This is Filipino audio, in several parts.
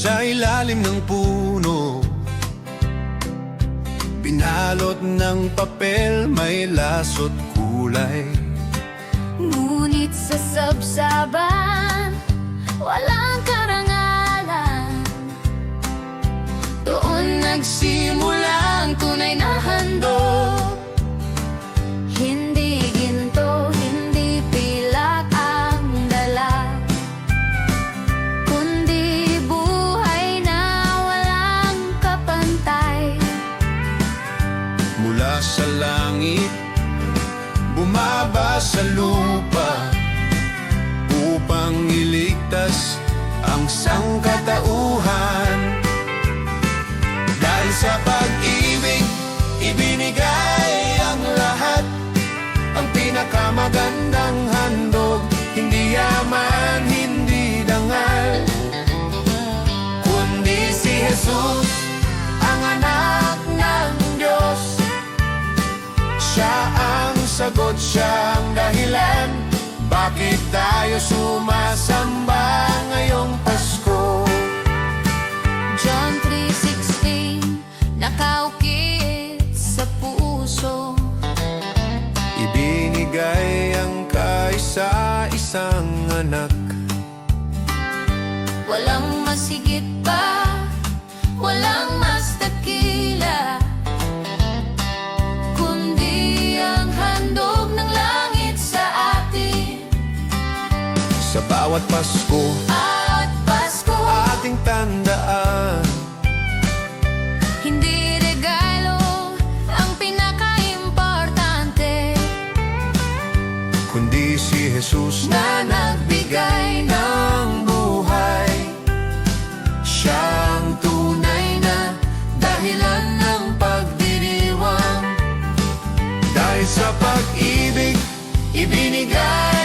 Sa ilalim ng puno. Binalot ng papel May lasot kulay. Ngunit sa sabsaban Walang karangalan. Doon nagsimula sa lupa Upang iligtas ang sangkatauhan sagot, siya ang dahilan Bakit tayo sumasamba ngayong Pasko? John 3.16 Nakaukit sa puso Ibinigay ang kaisa-isang anak Walang masigit pa Walang mas Sa bawat Pasko, At Pasko. Ating tandaan. Hindi regalo ang pinaka-importante. Kundi si Jesus Na nagbigay ng buhay. Siya ang tunay na dahilan ng pagdiriwang. Dahil sa pag-ibig, ibinigay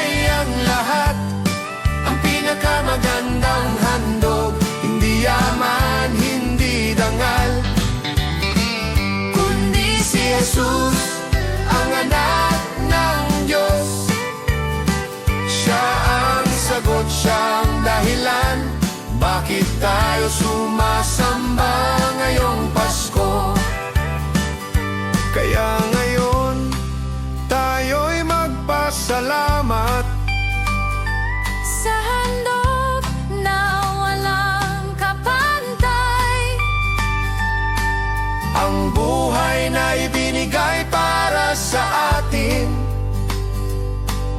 magpasalamat Sa handog na walang kapantay. Ang buhay na ibinigay para sa atin.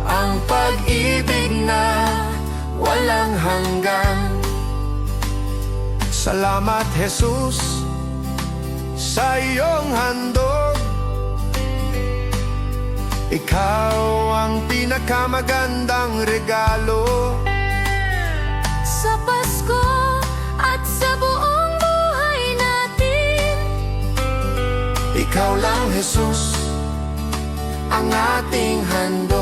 Ang pag-ibig na walang hanggan. Salamat Jesus sa iyong handog Ikaw ang pinakamagandang regalo Sa Pasko at sa buong buhay natin Ikaw lang, Jesus, ang ating handog.